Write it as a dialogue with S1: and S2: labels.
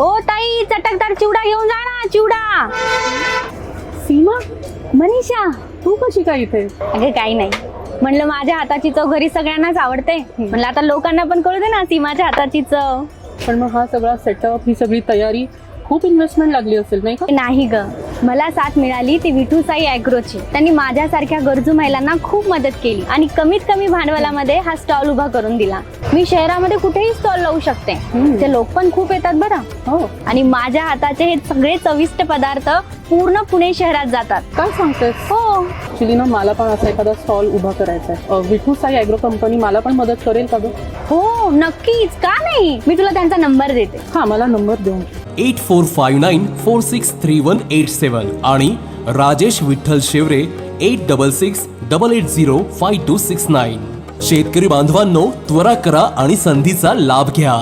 S1: ओ ताई चटकदार चिवडा घेऊन जा ना चिवडा.
S2: सीमा मनीषा तू कशी काय इथे?
S1: अगं काही नाही. म्हणलं माझ्या हाताची चव घरी सगळ्यांनाच आवडते. म्हणलं आता लोकांना पण कळू दे ना सीमाच्या हाताची चव.
S2: पण मग हा सगळा सेटअप ही सगळी तयारी खूप इन्व्हेस्टमेंट लागली असेल नाही का?
S1: नाही ग. मला साथ मिळाली ती विठू साई अॅग्रोची त्यांनी माझ्यासारख्या गरजू महिलांना खूप मदत केली आणि कमीत कमी भांडवलामध्ये हा स्टॉल उभा करून दिला. मी शहरामध्ये कुठेही स्टॉल लावू शकते. ते लोक पण खूप येतात बरं.
S2: हो.
S1: आणि माझ्या हाताचे हे सगळे चविष्ट पदार्थ पूर्ण पुणे शहरात जातात.
S2: काय सांगतेस?
S1: हो.
S2: ऍक्च्युली ना मला पण असा एखादा स्टॉल उभा करायचा आहे. विठू साई अॅग्रो कंपनी मला पण मदत करेल का
S1: हो नक्कीच. का नाही? मी तुला त्यांचा नंबर देते.
S2: हा मला नंबर देऊन
S3: eight four five nine four six three one eight seven आणि Rajesh Vitthal Shevare eight double six double eight zero five two six nine शेतकरी बांधवांनो त्वरा करा आणि संधीचा लाभ घ्या.